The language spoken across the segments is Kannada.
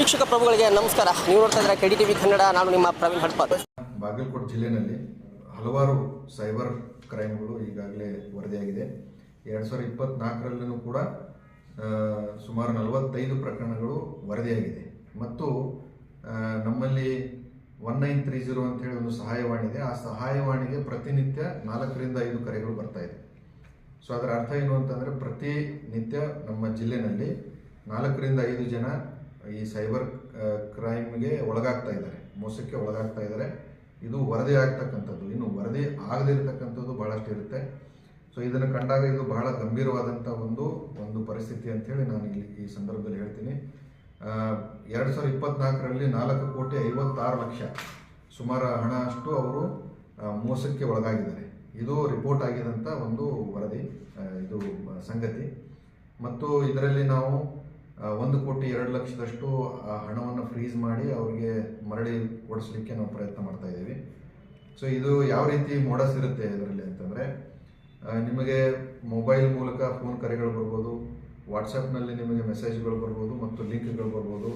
ವೀಕ್ಷಕ ಪ್ರಭುಗಳಿಗೆ ನಮಸ್ಕಾರ. ನೀವು ನೋಡ್ತಾ ಇದ್ರೆ ಕೆಡಿ ಟಿವಿ ಕನ್ನಡ, ನಾನು ನಿಮ್ಮ ಪ್ರವೀಣ್ ಹಡ್ಪಾದ್. ಬಾಗಲಕೋಟೆ ಜಿಲ್ಲೆಯಲ್ಲಿ ಹಲವಾರು ಸೈಬರ್ ಕ್ರೈಮ್ಗಳು ಈಗಾಗಲೇ ವರದಿಯಾಗಿದೆ. ಎರಡು ಸಾವಿರದ ಇಪ್ಪತ್ನಾಲ್ಕರಲ್ಲೂ ಕೂಡ ಸುಮಾರು ನಲವತ್ತೈದು ಪ್ರಕರಣಗಳು ವರದಿಯಾಗಿದೆ. ಮತ್ತು ನಮ್ಮಲ್ಲಿ ಒನ್ ನೈನ್ ತ್ರೀ ಜೀರೋ ಅಂತೇಳಿ ಒಂದು ಸಹಾಯವಾಣಿ ಇದೆ. ಆ ಸಹಾಯವಾಣಿಗೆ ಪ್ರತಿನಿತ್ಯ ನಾಲ್ಕರಿಂದ ಐದು ಕರೆಗಳು ಬರ್ತಾ ಇದೆ. ಸೊ, ಅದರ ಅರ್ಥ ಏನು ಅಂತಂದರೆ ಪ್ರತಿನಿತ್ಯ ನಮ್ಮ ಜಿಲ್ಲೆನಲ್ಲಿ ನಾಲ್ಕರಿಂದ ಐದು ಜನ ಈ ಸೈಬರ್ ಕ್ರೈಮ್ಗೆ ಒಳಗಾಗ್ತಾ ಇದ್ದಾರೆ, ಮೋಸಕ್ಕೆ ಒಳಗಾಗ್ತಾ ಇದ್ದಾರೆ. ಇದು ವರದಿ ಆಗ್ತಕ್ಕಂಥದ್ದು. ಇನ್ನು ವರದಿ ಆಗದಿರ್ತಕ್ಕಂಥದ್ದು ಬಹಳಷ್ಟು ಇರುತ್ತೆ. ಸೊ ಇದನ್ನು ಕಂಡಾಗ ಇದು ಬಹಳ ಗಂಭೀರವಾದಂಥ ಒಂದು ಒಂದು ಪರಿಸ್ಥಿತಿ ಅಂತೇಳಿ ನಾನು ಇಲ್ಲಿ ಈ ಸಂದರ್ಭದಲ್ಲಿ ಹೇಳ್ತೀನಿ. ಎರಡು ಸಾವಿರದ ಇಪ್ಪತ್ನಾಲ್ಕರಲ್ಲಿ ನಾಲ್ಕು ಕೋಟಿ ಐವತ್ತಾರು ಲಕ್ಷ ಸುಮಾರು ಹಣ ಅಷ್ಟು ಅವರು ಮೋಸಕ್ಕೆ ಒಳಗಾಗಿದ್ದಾರೆ. ಇದು ರಿಪೋರ್ಟ್ ಆಗಿದಂಥ ಒಂದು ವರದಿ ಇದು ಸಂಗತಿ. ಮತ್ತು ಇದರಲ್ಲಿ ನಾವು ಒಂದು ಕೋಟಿ ಎರಡು ಲಕ್ಷದಷ್ಟು ಹಣವನ್ನು ಫ್ರೀಸ್ ಮಾಡಿ ಅವರಿಗೆ ಮರಳಿ ಕೊಡಿಸ್ಲಿಕ್ಕೆ ನಾವು ಪ್ರಯತ್ನ ಮಾಡ್ತಾ ಇದ್ದೀವಿ. ಸೊ ಇದು ಯಾವ ರೀತಿ ಮೋಡಸ್ ಇರುತ್ತೆ ಇದರಲ್ಲಿ ಅಂತಂದರೆ ನಿಮಗೆ ಮೊಬೈಲ್ ಮೂಲಕ ಫೋನ್ ಕರೆಗಳು ಬರ್ಬೋದು ವಾಟ್ಸಪ್ನಲ್ಲಿ ನಿಮಗೆ ಮೆಸೇಜ್ಗಳು ಬರ್ಬೋದು, ಮತ್ತು ಲಿಂಕ್ಗಳು ಬರ್ಬೋದು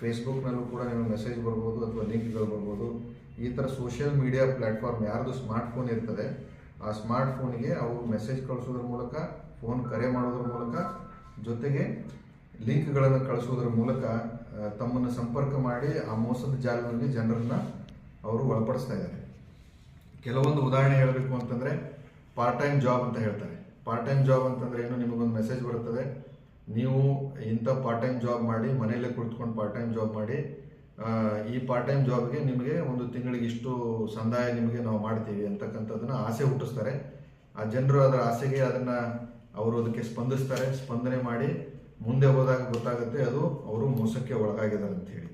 ಫೇಸ್ಬುಕ್ನಲ್ಲೂ ಕೂಡ ನಿಮಗೆ ಮೆಸೇಜ್ ಬರ್ಬೋದು ಅಥವಾ ಲಿಂಕ್ಗಳು ಬರ್ಬೋದು. ಈ ಥರ ಸೋಷಿಯಲ್ ಮೀಡಿಯಾ ಪ್ಲ್ಯಾಟ್ಫಾರ್ಮ್ ಯಾರ್ದು ಸ್ಮಾರ್ಟ್ಫೋನ್ ಇರ್ತದೆ, ಆ ಸ್ಮಾರ್ಟ್ ಫೋನಿಗೆ ಅವರು ಮೆಸೇಜ್ ಕಳಿಸೋದ್ರ ಮೂಲಕ ಫೋನ್ ಕರೆ ಮಾಡೋದ್ರ ಮೂಲಕ ಜೊತೆಗೆ ಲಿಂಕ್ಗಳನ್ನು ಕಳಿಸುವುದರ ಮೂಲಕ ತಮ್ಮನ್ನು ಸಂಪರ್ಕ ಮಾಡಿ ಆ ಮೋಸದ ಜಾಲದಲ್ಲಿ ಜನರನ್ನ ಅವರು ಒಳಪಡಿಸ್ತಾ ಇದ್ದಾರೆ. ಕೆಲವೊಂದು ಉದಾಹರಣೆ ಹೇಳಬೇಕು ಅಂತಂದರೆ ಪಾರ್ಟ್ ಟೈಮ್ ಜಾಬ್ ಅಂತ ಹೇಳ್ತಾರೆ. ಪಾರ್ಟ್ ಟೈಮ್ ಜಾಬ್ ಅಂತಂದ್ರೆ ಏನು? ನಿಮಗೊಂದು ಮೆಸೇಜ್ ಬರುತ್ತದೆ. ನೀವು ಇಂಥ ಪಾರ್ಟ್ ಟೈಮ್ ಜಾಬ್ ಮಾಡಿ, ಮನೆಯಲ್ಲೇ ಕುಳಿತುಕೊಂಡು ಪಾರ್ಟ್ ಟೈಮ್ ಜಾಬ್ ಮಾಡಿ ಈ ಪಾರ್ಟ್ ಟೈಮ್ ಜಾಬ್ಗೆ ನಿಮಗೆ ಒಂದು ತಿಂಗಳಿಗೆ ಇಷ್ಟು ಸಂದಾಯ ನಿಮಗೆ ನಾವು ಮಾಡ್ತೀವಿ ಅಂತಕ್ಕಂಥದ್ದನ್ನು ಆಸೆ ಹುಟ್ಟಿಸ್ತಾರೆ. ಆ ಜನರು ಅದರ ಆಸೆಗೆ ಅದನ್ನ ಅವರು ಅದಕ್ಕೆ ಸ್ಪಂದಿಸ್ತಾರೆ. ಸ್ಪಂದನೆ ಮಾಡಿ ಮುಂದೆ ಹೋದಾಗ ಗೊತ್ತಾಗುತ್ತೆ ಅದು ಅವರು ಮೋಸಕ್ಕೆ ಒಳಗಾಗಿದ್ದಾರೆ ಅಂತ ಹೇಳಿ.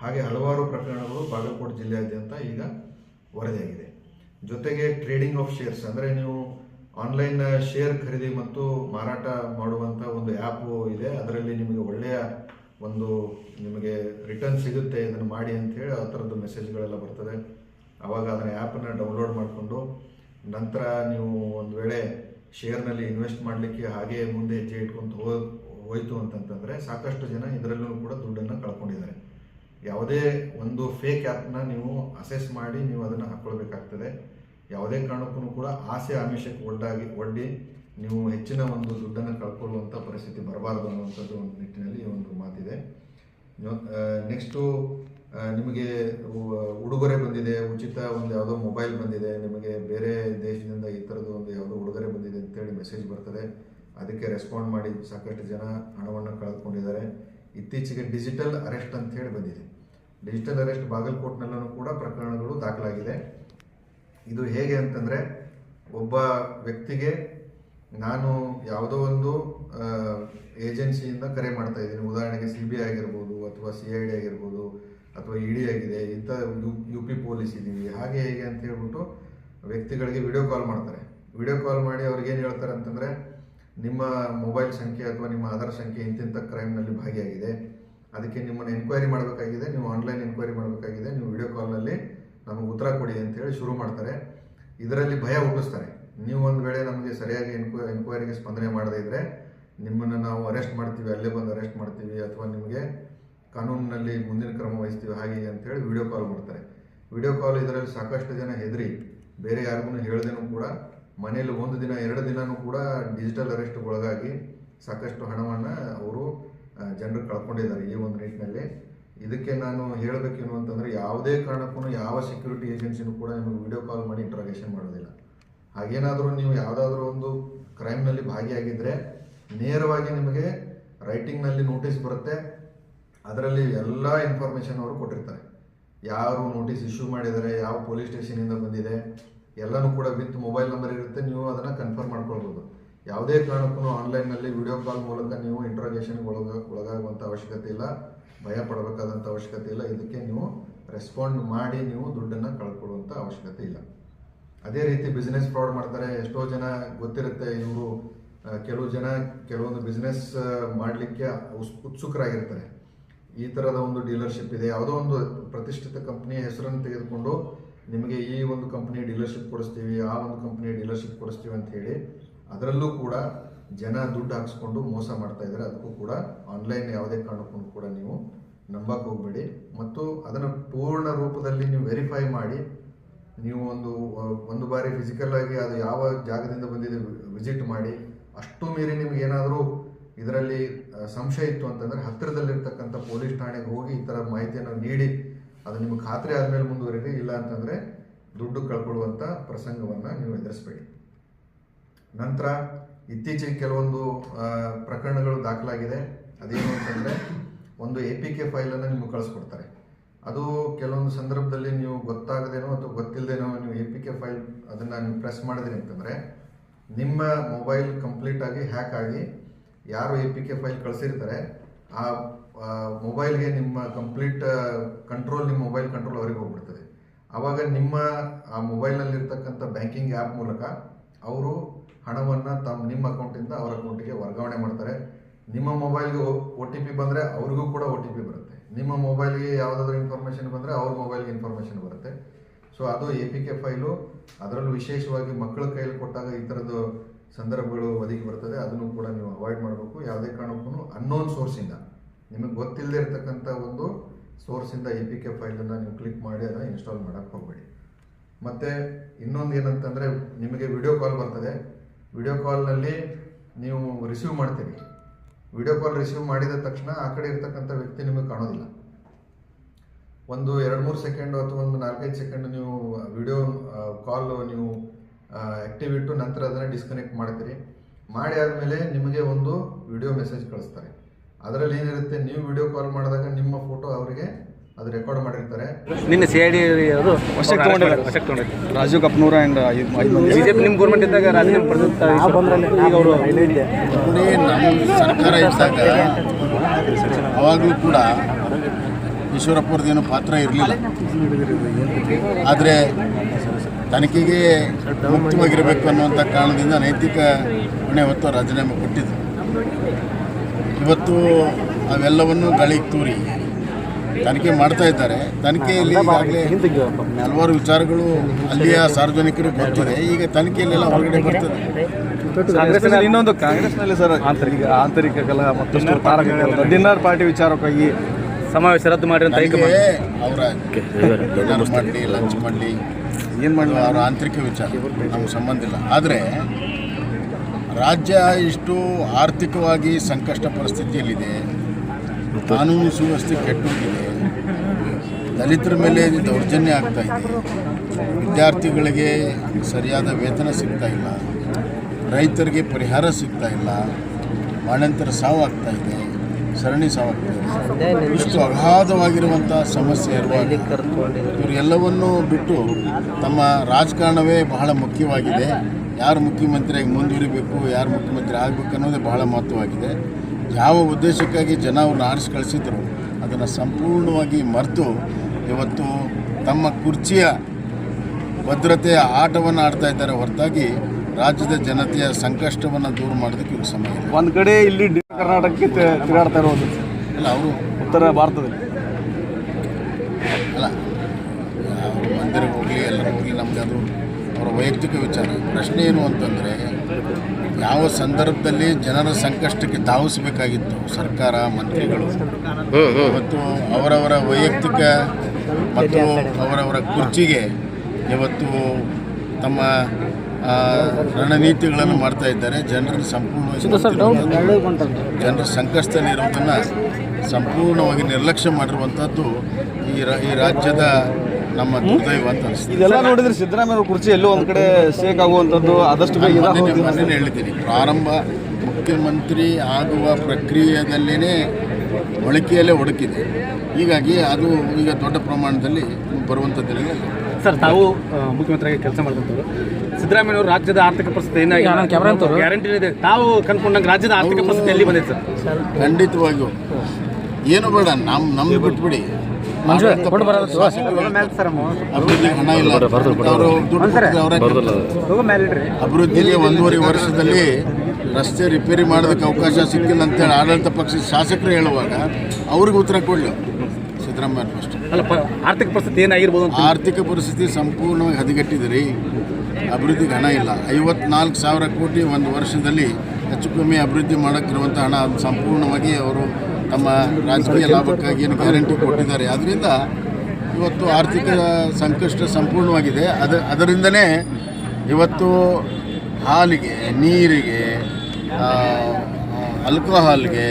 ಹಾಗೆ ಹಲವಾರು ಪ್ರಕರಣಗಳು ಬಾಗಲಕೋಟೆ ಜಿಲ್ಲೆಯಾದ್ಯಂತ ಈಗ ವರದಿಯಾಗಿದೆ. ಜೊತೆಗೆ ಟ್ರೇಡಿಂಗ್ ಆಫ್ ಶೇರ್ಸ್ ಅಂದರೆ ನೀವು ಆನ್ಲೈನ್ ಶೇರ್ ಖರೀದಿ ಮತ್ತು ಮಾರಾಟ ಮಾಡುವಂಥ ಒಂದು ಆ್ಯಪು ಇದೆ. ಅದರಲ್ಲಿ ನಿಮಗೆ ಒಳ್ಳೆಯ ಒಂದು ನಿಮಗೆ ರಿಟರ್ನ್ ಸಿಗುತ್ತೆ, ಇದನ್ನು ಮಾಡಿ ಅಂತ ಹೇಳಿ ಆ ಥರದ್ದು ಮೆಸೇಜ್ಗಳೆಲ್ಲ ಬರ್ತದೆ. ಆವಾಗ ಅದನ್ನು ಆ್ಯಪನ್ನು ಡೌನ್ಲೋಡ್ ಮಾಡಿಕೊಂಡು ನಂತರ ನೀವು ಒಂದು ವೇಳೆ ಶೇರ್ನಲ್ಲಿ ಇನ್ವೆಸ್ಟ್ ಮಾಡಲಿಕ್ಕೆ ಹಾಗೆ ಮುಂದೆ ಹೆಜ್ಜೆ ಇಟ್ಕೊಂತ ಹೋ ಹೋಯ್ತು ಅಂತಂತಂದರೆ ಸಾಕಷ್ಟು ಜನ ಇದರಲ್ಲೂ ಕೂಡ ದುಡ್ಡನ್ನು ಕಳ್ಕೊಂಡಿದ್ದಾರೆ. ಯಾವುದೇ ಒಂದು ಫೇಕ್ ಆ್ಯಪ್ನ ನೀವು ಅಸೆಸ್ ಮಾಡಿ ನೀವು ಅದನ್ನು ಹಾಕ್ಕೊಳ್ಬೇಕಾಗ್ತದೆ ಯಾವುದೇ ಕಾರಣಕ್ಕೂ ಕೂಡ ಆಸೆ ಆಮಿಷಕ್ಕೆ ಒಡ್ಡಾಗಿ, ಒಡ್ಡಿ ನೀವು ಹೆಚ್ಚಿನ ಒಂದು ದುಡ್ಡನ್ನು ಕಳ್ಕೊಳ್ಳುವಂಥ ಪರಿಸ್ಥಿತಿ ಬರಬಾರದು ಅನ್ನುವಂಥದ್ದು ಒಂದು ನಿಟ್ಟಿನಲ್ಲಿ ಒಂದು ಮಾತಿದೆ. ನೆಕ್ಸ್ಟು ನಿಮಗೆ ಉಡುಗೊರೆ ಬಂದಿದೆ, ಉಚಿತ ಒಂದು ಯಾವುದೋ ಮೊಬೈಲ್ ಬಂದಿದೆ, ನಿಮಗೆ ಬೇರೆ ದೇಶದಿಂದ ಈ ಥರದ್ದು ಒಂದು ಯಾವುದೋ ಉಡುಗೊರೆ ಬಂದಿದೆ ಅಂತೇಳಿ ಮೆಸೇಜ್ ಬರ್ತದೆ. ಅದಕ್ಕೆ ರೆಸ್ಪಾಂಡ್ ಮಾಡಿ ಸಾಕಷ್ಟು ಜನ ಹಣವನ್ನು ಕಳೆದುಕೊಂಡಿದ್ದಾರೆ. ಇತ್ತೀಚೆಗೆ ಡಿಜಿಟಲ್ ಅರೆಸ್ಟ್ ಅಂತ ಹೇಳಿ ಬಂದಿದೆ. ಡಿಜಿಟಲ್ ಅರೆಸ್ಟ್ ಬಾಗಲಕೋಟ್ನಲ್ಲೂ ಕೂಡ ಪ್ರಕರಣಗಳು ದಾಖಲಾಗಿದೆ. ಇದು ಹೇಗೆ ಅಂತಂದರೆ, ಒಬ್ಬ ವ್ಯಕ್ತಿಗೆ ನಾನು ಯಾವುದೋ ಒಂದು ಏಜೆನ್ಸಿಯಿಂದ ಕರೆ ಮಾಡ್ತಾ ಇದ್ದೀನಿ. ಉದಾಹರಣೆಗೆ ಸಿ ಬಿ ಐ ಆಗಿರ್ಬೋದು, ಅಥವಾ ಸಿ ಐ ಡಿ ಆಗಿರ್ಬೋದು, ಅಥವಾ ಇ ಡಿ ಆಗಿದೆ, ಇಂಥ ಯು ಯು ಪಿ ಪೊಲೀಸ್ ಇದ್ದೀವಿ. ಹಾಗೆ ಹೇಗೆ ಅಂತ ಹೇಳ್ಬಿಟ್ಟು ವ್ಯಕ್ತಿಗಳಿಗೆ ವಿಡಿಯೋ ಕಾಲ್ ಮಾಡ್ತಾರೆ. ವಿಡಿಯೋ ಕಾಲ್ ಮಾಡಿ ಅವ್ರಿಗೇನು ಹೇಳ್ತಾರೆ ಅಂತಂದರೆ ನಿಮ್ಮ ಮೊಬೈಲ್ ಸಂಖ್ಯೆ ಅಥವಾ ನಿಮ್ಮ ಆಧಾರ್ ಸಂಖ್ಯೆ ಇಂತಿಂಥ ಕ್ರೈಮ್ನಲ್ಲಿ ಭಾಗಿಯಾಗಿದೆ. ಅದಕ್ಕೆ ನಿಮ್ಮನ್ನು ಎನ್ಕ್ವೈರಿ ಮಾಡಬೇಕಾಗಿದೆ. ನೀವು ಆನ್ಲೈನ್ ಎನ್ಕ್ವೈರಿ ಮಾಡಬೇಕಾಗಿದೆ. ನೀವು ವಿಡಿಯೋ ಕಾಲ್ನಲ್ಲಿ ನಮಗೆ ಉತ್ತರ ಕೊಡಿ ಅಂತೇಳಿ ಶುರು ಮಾಡ್ತಾರೆ. ಇದರಲ್ಲಿ ಭಯ ಹುಟ್ಟಿಸ್ತಾರೆ. ನೀವು ಒಂದು ವೇಳೆ ನಮಗೆ ಸರಿಯಾಗಿ ಎನ್ಕ್ವ ಎನ್ಕ್ವೈರಿಗೆ ಸ್ಪಂದನೆ ಮಾಡದೇ ಇದ್ದರೆ ನಿಮ್ಮನ್ನು ನಾವು ಅರೆಸ್ಟ್ ಮಾಡ್ತೀವಿ. ಅಲ್ಲೇ ಬಂದು ಅರೆಸ್ಟ್ ಮಾಡ್ತೀವಿ ಅಥವಾ ನಿಮಗೆ ಕಾನೂನಿನಲ್ಲಿ ಮುಂದಿನ ಕ್ರಮ ವಹಿಸ್ತೀವಿ. ಹಾಗೆ ಅಂತೇಳಿ ವಿಡಿಯೋ ಕಾಲ್ ಮಾಡ್ತಾರೆ. ವಿಡಿಯೋ ಕಾಲ್ ಇದರಲ್ಲಿ ಸಾಕಷ್ಟು ಜನ ಹೆದರಿ. ಬೇರೆ ಯಾರಿಗೂ ಹೇಳ್ದೇನೂ ಕೂಡ ಮನೆಯಲ್ಲಿ ಒಂದು ದಿನ, ಎರಡು ದಿನವೂ ಕೂಡ ಡಿಜಿಟಲ್ ಅರೆಸ್ಟ್ ಒಳಗಾಗಿ ಸಾಕಷ್ಟು ಹಣವನ್ನು ಅವರು ಜನರು ಕಳ್ಕೊಂಡಿದ್ದಾರೆ ಈ ಒಂದು ನಿಟ್ಟಿನಲ್ಲಿ. ಇದಕ್ಕೆ ನಾನು ಹೇಳಬೇಕೇನು ಅಂತಂದರೆ, ಯಾವುದೇ ಕಾರಣಕ್ಕೂ ಯಾವ ಸೆಕ್ಯೂರಿಟಿ ಏಜೆನ್ಸಿನೂ ಕೂಡ ನಿಮಗೆ ವಿಡಿಯೋ ಕಾಲ್ ಮಾಡಿ ಇಂಟ್ರಾಗೇಷನ್ ಮಾಡೋದಿಲ್ಲ. ಹಾಗೇನಾದರೂ ನೀವು ಯಾವುದಾದ್ರೂ ಒಂದು ಕ್ರೈಮ್ನಲ್ಲಿ ಭಾಗಿಯಾಗಿದ್ದರೆ ನೇರವಾಗಿ ನಿಮಗೆ ರೈಟಿಂಗ್ನಲ್ಲಿ ನೋಟಿಸ್ ಬರುತ್ತೆ. ಅದರಲ್ಲಿ ಎಲ್ಲ ಇನ್ಫಾರ್ಮೇಷನ್ ಅವರು ಕೊಟ್ಟಿರ್ತಾರೆ. ಯಾರು ನೋಟಿಸ್ ಇಶ್ಯೂ ಮಾಡಿದ್ದಾರೆ, ಯಾವ ಪೊಲೀಸ್ ಸ್ಟೇಷನಿಂದ ಬಂದಿದೆ ಎಲ್ಲನೂ ಕೂಡ ವಿತ್ ಮೊಬೈಲ್ ನಂಬರ್ ಇರುತ್ತೆ, ನೀವು ಅದನ್ನು ಕನ್ಫರ್ಮ್ ಮಾಡ್ಕೊಳ್ಬೋದು. ಯಾವುದೇ ಕಾರಣಕ್ಕೂ ಆನ್ಲೈನ್ನಲ್ಲಿ ವಿಡಿಯೋ ಕಾಲ್ ಮೂಲಕ ನೀವು ಇಂಟ್ರಾಗೇಷನ್ಗೆ ಒಳಗ ಒಳಗಾಗುವಂಥ ಅವಶ್ಯಕತೆ ಇಲ್ಲ, ಭಯ ಪಡಬೇಕಾದಂಥ ಅವಶ್ಯಕತೆ ಇಲ್ಲ, ಇದಕ್ಕೆ ನೀವು ರೆಸ್ಪಾಂಡ್ ಮಾಡಿ ನೀವು ದುಡ್ಡನ್ನು ಕಳ್ಕೊಳ್ಳುವಂಥ ಅವಶ್ಯಕತೆ ಇಲ್ಲ. ಅದೇ ರೀತಿ ಬಿಸ್ನೆಸ್ ಫ್ರಾಡ್ ಮಾಡ್ತಾರೆ, ಎಷ್ಟೋ ಜನ ಗೊತ್ತಿರುತ್ತೆ ಇವರು ಕೆಲವು ಜನ ಕೆಲವೊಂದು ಬಿಸ್ನೆಸ್ ಮಾಡಲಿಕ್ಕೆ ಉತ್ಸುಕರಾಗಿರ್ತಾರೆ. ಈ ಥರದ ಒಂದು ಡೀಲರ್ಶಿಪ್ ಇದೆ, ಯಾವುದೋ ಒಂದು ಪ್ರತಿಷ್ಠಿತ ಕಂಪ್ನಿಯ ಹೆಸರನ್ನು ತೆಗೆದುಕೊಂಡು ನಿಮಗೆ ಈ ಒಂದು ಕಂಪ್ನಿ ಡೀಲರ್ಶಿಪ್ ಕೊಡಿಸ್ತೀವಿ, ಆ ಒಂದು ಕಂಪ್ನಿ ಡೀಲರ್ಶಿಪ್ ಕೊಡಿಸ್ತೀವಿ ಅಂತ ಹೇಳಿ, ಅದರಲ್ಲೂ ಕೂಡ ಜನ ದುಡ್ಡು ಹಾಕ್ಸ್ಕೊಂಡು ಮೋಸ ಮಾಡ್ತಾ ಇದ್ದಾರೆ. ಅದಕ್ಕೂ ಕೂಡ ಆನ್ಲೈನ್ ಯಾವುದೇ ಕಾರಣಕ್ಕೂ ಕೂಡ ನೀವು ನಂಬಕ್ಕೆ ಹೋಗಬೇಡಿ. ಮತ್ತು ಅದನ್ನು ಪೂರ್ಣ ರೂಪದಲ್ಲಿ ನೀವು ವೆರಿಫೈ ಮಾಡಿ, ನೀವು ಒಂದು ಒಂದು ಬಾರಿ ಫಿಸಿಕಲ್ ಆಗಿ ಅದು ಯಾವ ಜಾಗದಿಂದ ಬಂದಿದೆ ವಿಸಿಟ್ ಮಾಡಿ, ಅಷ್ಟು ಮೀರಿ ನಿಮ್ಗೆ ಏನಾದರೂ ಇದರಲ್ಲಿ ಸಂಶಯ ಇತ್ತು ಅಂತಂದರೆ ಹತ್ತಿರದಲ್ಲಿರ್ತಕ್ಕಂಥ ಪೊಲೀಸ್ ಠಾಣೆಗೆ ಹೋಗಿ ಈ ಥರ ಮಾಹಿತಿಯನ್ನು ನೀಡಿ ಅದು ನಿಮಗೆ ಖಾತ್ರಿ ಆದಮೇಲೆ ಮುಂದುವರಿರಿ ಇಲ್ಲ ಅಂತಂದರೆ ದುಡ್ಡು ಕಳ್ಕೊಳ್ಳುವಂಥ ಪ್ರಸಂಗವನ್ನು ನೀವು ಎದುರಿಸಬೇಡಿ. ನಂತರ ಇತ್ತೀಚೆಗೆ ಕೆಲವೊಂದು ಪ್ರಕರಣಗಳು ದಾಖಲಾಗಿದೆ. ಅದೇನು ಅಂತಂದರೆ ಒಂದು ಎ ಪಿ ಕೆ ಫೈಲನ್ನು ನಿಮಗೆ ಕಳಿಸ್ಕೊಡ್ತಾರೆ. ಅದು ಕೆಲವೊಂದು ಸಂದರ್ಭದಲ್ಲಿ ನೀವು ಗೊತ್ತಾಗದೇನೋ ಅಥವಾ ಗೊತ್ತಿಲ್ಲದೇನೋ ನೀವು ಎ ಪಿ ಕೆ ಫೈಲ್ ಅದನ್ನು ನೀವು ಪ್ರೆಸ್ ಮಾಡಿದ್ರಿ ಅಂತಂದರೆ ನಿಮ್ಮ ಮೊಬೈಲ್ ಕಂಪ್ಲೀಟಾಗಿ ಹ್ಯಾಕ್ ಆಗಿ ಯಾರು ಎ ಪಿ ಕೆ ಫೈಲ್ ಕಳಿಸಿರ್ತಾರೆ ಆ ಮೊಬೈಲ್ಗೆ ನಿಮ್ಮ ಕಂಪ್ಲೀಟ್ ಕಂಟ್ರೋಲ್ ನಿಮ್ಮ ಮೊಬೈಲ್ ಕಂಟ್ರೋಲ್ ಅವರಿಗೆ ಹೋಗ್ಬಿಡ್ತದೆ. ಆವಾಗ ನಿಮ್ಮ, ಆ ಮೊಬೈಲ್ನಲ್ಲಿರ್ತಕ್ಕಂಥ ಬ್ಯಾಂಕಿಂಗ್ ಆ್ಯಪ್ ಮೂಲಕ ಅವರು ಹಣವನ್ನು ತಮ್ಮ ನಿಮ್ಮ ಅಕೌಂಟಿಂದ ಅವರ ಅಕೌಂಟಿಗೆ ವರ್ಗಾವಣೆ ಮಾಡ್ತಾರೆ. ನಿಮ್ಮ ಮೊಬೈಲ್ಗೆ ಒ ಟಿ ಪಿ ಬಂದರೆ ಅವ್ರಿಗೂ ಕೂಡ ಒ ಟಿ ಪಿ ಬರುತ್ತೆ. ನಿಮ್ಮ ಮೊಬೈಲ್ಗೆ ಯಾವುದಾದ್ರೂ ಇನ್ಫಾರ್ಮೇಷನ್ ಬಂದರೆ ಅವ್ರ ಮೊಬೈಲ್ಗೆ ಇನ್ಫಾರ್ಮೇಷನ್ ಬರುತ್ತೆ. ಸೊ ಅದು ಎ ಪಿ ಕೆ ಫೈಲು ಅದರಲ್ಲೂ ವಿಶೇಷವಾಗಿ ಮಕ್ಕಳ ಕೈಯಲ್ಲಿ ಕೊಟ್ಟಾಗ ಈ ಥರದ್ದು ಸಂದರ್ಭಗಳು ಒದಗಿ ಬರ್ತದೆ, ಅದನ್ನು ಕೂಡ ನೀವು ಅವಾಯ್ಡ್ ಮಾಡಬೇಕು. ಯಾವುದೇ ಕಾರಣಕ್ಕೂ ಅನ್ನೋನ್ ಸೋರ್ಸಿಂದ ನಿಮಗೆ ಗೊತ್ತಿಲ್ಲದೆ ಇರತಕ್ಕಂಥ ಒಂದು ಸೋರ್ಸಿಂದ ಎ ಪಿ ಕೆ ಫೈಲನ್ನು ನೀವು ಕ್ಲಿಕ್ ಮಾಡಿ, ಅದನ್ನು ಇನ್ಸ್ಟಾಲ್ ಮಾಡೋಕ್ಕೆ ಹೋಗಬೇಡಿ. ಮತ್ತು ಇನ್ನೊಂದು ಏನಂತಂದರೆ, ನಿಮಗೆ ವಿಡಿಯೋ ಕಾಲ್ ಬರ್ತದೆ. ವಿಡಿಯೋ ಕಾಲ್ನಲ್ಲಿ ನೀವು ರಿಸೀವ್ ಮಾಡ್ತೀರಿ. ವಿಡಿಯೋ ಕಾಲ್ ರಿಸೀವ್ ಮಾಡಿದ ತಕ್ಷಣ ಆ ಕಡೆ ಇರ್ತಕ್ಕಂಥ ವ್ಯಕ್ತಿ ನಿಮಗೆ ಕಾಣೋದಿಲ್ಲ. ಒಂದು ಎರಡು ಮೂರು ಸೆಕೆಂಡು ಅಥವಾ ಒಂದು ನಾಲ್ಕೈದು ಸೆಕೆಂಡ್ ನೀವು ವಿಡಿಯೋ ಕಾಲ್ ನೀವು ಆ್ಯಕ್ಟಿವ್ ಇಟ್ಟು ನಂತರ ಅದನ್ನು ಡಿಸ್ಕನೆಕ್ಟ್ ಮಾಡ್ತೀರಿ. ಮಾಡಿ ಆದಮೇಲೆ ನಿಮಗೆ ಒಂದು ವಿಡಿಯೋ ಮೆಸೇಜ್ ಕಳಿಸ್ತಾರೆ. ಅದರಲ್ಲಿ ಏನಿರುತ್ತೆ ನೀವು ವಿಡಿಯೋ ಕಾಲ್ ಮಾಡಿದಾಗ ನಿಮ್ಮ ಫೋಟೋ ಅವರಿಗೆ ಅದು ರೆಕಾರ್ಡ್ ಮಾಡಿರ್ತಾರೆ. ನಿನ್ನ ಸಿ ಐ ಡಿ ಅವರು ವಶಕ್ಕೆ ತಗೊಂಡಿದ್ದಾರೆ. ವಶಕ್ಕೆ ತಗೊಂಡಿದ್ದಾರೆ ರಾಜೀವ್ ಕಪ್ನೂರ ಆ್ಯಂಡ್ ಬಿಜೆಪಿ ನಿಮ್ಮ ಗೌರ್ಮೆಂಟ್ ಇದ್ದಾಗ ರಾಜೀನಾಮೆ ಪಡೆದಂತ ಈಗ ಅವರು ನಮ್ಮ ಸರ್ಕಾರ ಇದ್ದಾಗ ಅವಾಗಲೂ ಕೂಡ ಈಶ್ವರಪ್ಪರದ್ದೇನು ಪಾತ್ರ ಇರಲಿಲ್ಲ. ಆದರೆ ತನಿಖೆಗೆ ಮುಕ್ತವಾಗಿರಬೇಕು ಅನ್ನುವಂಥ ಕಾರಣದಿಂದ ನೈತಿಕ ಹೊಣೆ ಹೊತ್ತು ರಾಜೀನಾಮೆ ಕೊಟ್ಟಿದ್ದರು ಇವತ್ತು ಅವೆಲ್ಲವನ್ನು ಗಾಳಿಗೆ ತೂರಿ ತನಿಖೆ ಮಾಡ್ತಾ ಇದ್ದಾರೆ. ತನಿಖೆಯಲ್ಲಿ ಈಗಾಗಲೇ ಹಲವಾರು ವಿಚಾರಗಳು ಅಲ್ಲಿಯ ಸಾರ್ವಜನಿಕರಿಗೆ ಗೊತ್ತಿದೆ. ಈಗ ತನಿಖೆಯಲ್ಲೆಲ್ಲ ಹೊರಗಡೆ ಬರ್ತದೆ. ಕಾಂಗ್ರೆಸ್ನಲ್ಲಿ ಇನ್ನೊಂದು ಕಾಂಗ್ರೆಸ್ನಲ್ಲಿ ಸರ್ ಆಂತರಿಕ ಆಂತರಿಕ ಕಲಹ ಮತ್ತು ಡಿನ್ನರ್ ಪಾರ್ಟಿ ವಿಚಾರಕ್ಕಾಗಿ ಸಮಾವೇಶ ರದ್ದು ಮಾಡಿರೋ ಅವರ ಡಿನ್ನರ್ ಮಾಡಲಿ ಲಂಚ್ ಮಾಡಲಿ ಏನು ಮಾಡಲಿಲ್ಲ ಅವರ ಆಂತರಿಕ ವಿಚಾರ. ನಮ್ಗೆ ಸಂಬಂಧ ಇಲ್ಲ. ಆದರೆ ರಾಜ್ಯ ಇಷ್ಟು ಆರ್ಥಿಕವಾಗಿ ಸಂಕಷ್ಟ ಪರಿಸ್ಥಿತಿಯಲ್ಲಿದೆ, ಕಾನೂನು ಸುವ್ಯವಸ್ಥೆ ಕೆಟ್ಟೋಗಿದೆ, ದಲಿತರ ಮೇಲೆ ದೌರ್ಜನ್ಯ ಆಗ್ತಾ ಇದೆ, ವಿದ್ಯಾರ್ಥಿಗಳಿಗೆ ಸರಿಯಾದ ವೇತನ ಸಿಗ್ತಾ ಇಲ್ಲ, ರೈತರಿಗೆ ಪರಿಹಾರ ಸಿಗ್ತಾ ಇಲ್ಲ ಬಾಣಂತರ ಸಾವು ಆಗ್ತಾ ಇದೆ. ಸರಣಿ ಸಾವು ಆಗ್ತಾ ಇದೆ ಇಷ್ಟು ಅಗಾಧವಾಗಿರುವಂಥ ಸಮಸ್ಯೆ ಇರುವಾಗ ಇವರೆಲ್ಲವನ್ನೂ ಬಿಟ್ಟು ತಮ್ಮ ರಾಜಕಾರಣವೇ ಬಹಳ ಮುಖ್ಯವಾಗಿದೆ. ಯಾರು ಮುಖ್ಯಮಂತ್ರಿಯಾಗಿ ಮುಂದುವರಿಬೇಕು ಯಾರು ಮುಖ್ಯಮಂತ್ರಿ ಆಗಬೇಕು ಅನ್ನೋದೇ ಬಹಳ ಮಹತ್ವವಾಗಿದೆ. ಯಾವ ಉದ್ದೇಶಕ್ಕಾಗಿ ಜನ ಅವ್ರನ್ನ ಆರಿಸಿ ಕಳಿಸಿದ್ರು ಅದನ್ನು ಸಂಪೂರ್ಣವಾಗಿ ಮರೆತು ಇವತ್ತು ತಮ್ಮ ಕುರ್ಚಿಯ ಭದ್ರತೆಯ ಆಟವನ್ನು ಆಡ್ತಾ ಇದ್ದಾರೆ ಹೊರತಾಗಿ ರಾಜ್ಯದ ಜನತೆಯ ಸಂಕಷ್ಟವನ್ನು ದೂರ ಮಾಡೋದಕ್ಕೆ ಇವ್ರಿಗೆ ಸಮಯ ಒಂದು ಕಡೆ ಇಲ್ಲಿ ಕರ್ನಾಟಕಕ್ಕೆ ತಿರುಗಾಡ್ತಾ ಇರೋದು. ಅಲ್ಲ ಅವರು ಉತ್ತರ ಭಾರತದಲ್ಲಿ. ಅಲ್ಲ ಮಂದಿರಕ್ಕೆ ಹೋಗಲಿ ಎಲ್ಲರೂ ಹೋಗಲಿ ನಮಗೆ ಅದು ಅವರ ವೈಯಕ್ತಿಕ ವಿಚಾರ. ಪ್ರಶ್ನೆ ಏನು ಅಂತಂದರೆ ಯಾವ ಸಂದರ್ಭದಲ್ಲಿ ಜನರ ಸಂಕಷ್ಟಕ್ಕೆ ಧಾವಿಸಬೇಕಾಗಿತ್ತು? ಸರ್ಕಾರ ಮಂತ್ರಿಗಳು ಮತ್ತು ಅವರವರ ವೈಯಕ್ತಿಕ ಮತ್ತು ಅವರವರ ಕುರ್ಚಿಗೆ. ಇವತ್ತು ತಮ್ಮ ರಣನೀತಿಗಳನ್ನು ಮಾಡ್ತಾ ಇದ್ದಾರೆ. ಜನರನ್ನು ಸಂಪೂರ್ಣವಾಗಿ ಜನರ ಸಂಕಷ್ಟದಲ್ಲಿ ಇರೋದನ್ನು ಸಂಪೂರ್ಣವಾಗಿ ನಿರ್ಲಕ್ಷ್ಯ ಮಾಡಿರುವಂಥದ್ದು ಈ ರಾ- ಈ ರಾಜ್ಯದ ನಮ್ಮ ದುರ್ದೈವ ಅಂತ ಅನಿಸ್ತದೆ ಇದೆಲ್ಲ ನೋಡಿದ್ರೆ ಸಿದ್ದರಾಮಯ್ಯ ಕುರ್ಚಿ ಎಲ್ಲೋ ಒಂದು ಕಡೆ ಸೇಕ್ ಆಗುವಂಥದ್ದು ಆದಷ್ಟು ಬೇಗ ಮೊನ್ನೆ ಇದಾಗೋದು. ಹೇಳಿದ್ದೀನಿ ಪ್ರಾರಂಭ ಮುಖ್ಯಮಂತ್ರಿ ಆಗುವ ಪ್ರಕ್ರಿಯೆಯಲ್ಲೇ ಒಳಕೆಯಲ್ಲೇ ಒಡಕಿದೆ. ಹೀಗಾಗಿ ಅದು ಈಗ ದೊಡ್ಡ ಪ್ರಮಾಣದಲ್ಲಿ ಬರುವಂಥದ್ದಿಲ್ಲ. ಸರ್ ತಾವು ಮುಖ್ಯಮಂತ್ರಿಯಾಗಿ ಕೆಲಸ ಮಾಡಿದಂಥವ್ರು ಸಿದ್ದರಾಮಯ್ಯ ಅವರು ರಾಜ್ಯದ ಆರ್ಥಿಕ ಪರಿಸ್ಥಿತಿ ಏನಾಗಿದೆ? ಗ್ಯಾರಂಟಿ ಇದೆ ತಾವು ಕನ್ಕೊಂಡಂಗೆ ರಾಜ್ಯದ ಆರ್ಥಿಕ ಪರಿಸ್ಥಿತಿ ಎಲ್ಲಿ ಬಂದಿದೆ ಸರ್ ಖಂಡಿತವಾಗಿಯೂ. ಏನು ಬೇಡ ನಮ್ಮ ನಮ್ಗೆ ಬಿಟ್ಬಿಡಿ. ಅಭಿವೃದ್ಧಿಗೆ ಒಂದೂವರೆ ವರ್ಷದಲ್ಲಿ ರಸ್ತೆ ರಿಪೇರಿ ಮಾಡೋದಕ್ಕೆ ಅವಕಾಶ ಸಿಕ್ಕಿಲ್ಲ ಅಂತೇಳಿ ಆಡಳಿತ ಪಕ್ಷದ ಶಾಸಕರು ಹೇಳುವಾಗ ಅವ್ರಿಗೆ ಉತ್ತರ ಕೊಡಲಿ. ಸಿದ್ದರಾಮಯ್ಯ ಫಸ್ಟ್ ಆರ್ಥಿಕ ಪರಿಸ್ಥಿತಿ ಏನಾಗಿರ್ಬೋದು ಅಂತ ಆರ್ಥಿಕ ಪರಿಸ್ಥಿತಿ ಸಂಪೂರ್ಣವಾಗಿ ಹದಗೆಟ್ಟಿದೆ ಅಭಿವೃದ್ಧಿಗೆ ಹಣ ಇಲ್ಲ. ಐವತ್ನಾಲ್ಕು ಸಾವಿರ ಕೋಟಿ ಒಂದು ವರ್ಷದಲ್ಲಿ ಹೆಚ್ಚು ಕಮ್ಮಿ ಅಭಿವೃದ್ಧಿ ಮಾಡೋಕ್ಕಿರುವಂಥ ಹಣ ಅದು ಸಂಪೂರ್ಣವಾಗಿ ಅವರು ತಮ್ಮ ರಾಜಕೀಯ ಲಾಭಕ್ಕಾಗಿ ಏನು ಗ್ಯಾರಂಟಿ ಕೊಟ್ಟಿದ್ದಾರೆ. ಅದರಿಂದ ಇವತ್ತು ಆರ್ಥಿಕ ಸಂಕಷ್ಟ ಸಂಪೂರ್ಣವಾಗಿದೆ. ಅದ, ಅದರಿಂದನೇ ಇವತ್ತು ಹಾಲಿಗೆ, ನೀರಿಗೆ ಆಲ್ಕೋಹಾಲ್ಗೆ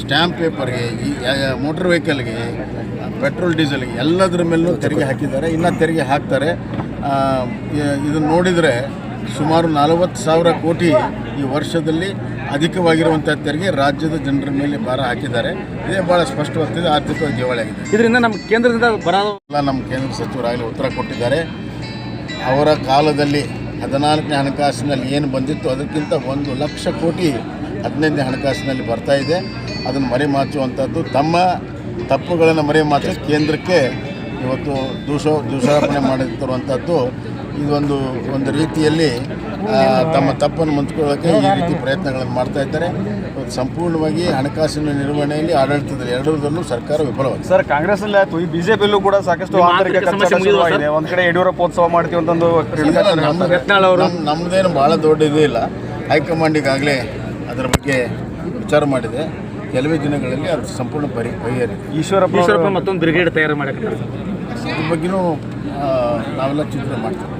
ಸ್ಟ್ಯಾಂಪ್ ಪೇಪರ್ಗೆ, ಈ ಮೋಟ್ರ್ ವೆಹಿಕಲ್ಗೆ ಪೆಟ್ರೋಲ್ ಡೀಸೆಲ್ಗೆ ಎಲ್ಲದರ ಮೇಲೂ ತೆರಿಗೆ ಹಾಕಿದ್ದಾರೆ. ಇನ್ನೂ ತೆರಿಗೆ ಹಾಕ್ತಾರೆ. ಇದನ್ನು ನೋಡಿದರೆ ಸುಮಾರು ನಲವತ್ತು ಸಾವಿರ ಕೋಟಿ ಈ ವರ್ಷದಲ್ಲಿ ಅಧಿಕವಾಗಿರುವಂಥ ತೆರಿಗೆ ರಾಜ್ಯದ ಜನರ ಮೇಲೆ ಭಾರ ಹಾಕಿದ್ದಾರೆ. ಇದೇ ಭಾಳ ಸ್ಪಷ್ಟವಾಗ್ತಿದೆ ಆರ್ಥಿಕ ದಿವಾಳಿ ಆಗಿದೆ. ಇದರಿಂದ ನಮ್ಮ ಕೇಂದ್ರದಿಂದ ಬರೋಲ್ಲ ನಮ್ಮ ಕೇಂದ್ರ ಸಚಿವರಾಗಲಿ ಉತ್ತರ ಕೊಟ್ಟಿದ್ದಾರೆ. ಅವರ ಕಾಲದಲ್ಲಿ ಹದಿನಾಲ್ಕನೇ ಹಣಕಾಸಿನಲ್ಲಿ ಏನು ಬಂದಿತ್ತು ಅದಕ್ಕಿಂತ ಒಂದು ಲಕ್ಷ ಕೋಟಿ ಹದಿನೈದನೇ ಹಣಕಾಸಿನಲ್ಲಿ ಬರ್ತಾ ಇದೆ. ಅದನ್ನು ಮರೆಮಾಚುವಂಥದ್ದು ತಮ್ಮ ತಪ್ಪುಗಳನ್ನು ಮರೆಮಾಚಿ ಕೇಂದ್ರಕ್ಕೆ ಇವತ್ತು ದೂಷ ಮಾಡಿ ಮಾಡುತ್ತಿರುವಂಥದ್ದು ಇದೊಂದು ಒಂದು ರೀತಿಯಲ್ಲಿ ತಮ್ಮ ತಪ್ಪನ್ನು ಮುಂದ್ಕೊಳ್ಳೋಕ್ಕೆ ಈ ರೀತಿ ಪ್ರಯತ್ನಗಳನ್ನು ಮಾಡ್ತಾ ಇದ್ದಾರೆ. ಸಂಪೂರ್ಣವಾಗಿ ಹಣಕಾಸಿನ ನಿರ್ವಹಣೆಯಲ್ಲಿ ಆಡಳಿತದಲ್ಲಿ ಎರಡರಲ್ಲೂ ಸರ್ಕಾರ ವಿಫಲವಾಗಿದೆ. ಸರ್ ಕಾಂಗ್ರೆಸ್ ಅಲ್ಲಿ ಆಯ್ತು. ಈ ಬಿಜೆಪಿಯಲ್ಲೂ ಕೂಡ ಸಾಕಷ್ಟು ಆಂತರಿಕ ಇದೆ ಒಂದ್ ಕಡೆ ಯಡಿಯೂರಪ್ಪ ಉತ್ಸವ ಮಾಡ್ತೀವಿ ಅಂತಂದು ನಮ್ಮದೇನು ಭಾಳ ದೊಡ್ಡ ಇದು ಇಲ್ಲ. ಹೈಕಮಾಂಡ್ ಈಗಾಗಲೇ ಅದರ ಬಗ್ಗೆ ವಿಚಾರ ಮಾಡಿದೆ. ಕೆಲವೇ ದಿನಗಳಲ್ಲಿ ಅದು ಸಂಪೂರ್ಣ ಪರಿ ಪರಿಹರಿದೆ. ಈಶ್ವರಪ್ಪ ಈಶ್ವರಪ್ಪ ಮತ್ತೊಂದು ಬ್ರಿಗೇಡ್ ತಯಾರು ಮಾಡಕ್ಕೆ ಇದ್ರ ಬಗ್ಗೆನೂ ಆ, ನಾವೆಲ್ಲ ಚಿಂತನೆ ಮಾಡ್ತೀವಿ.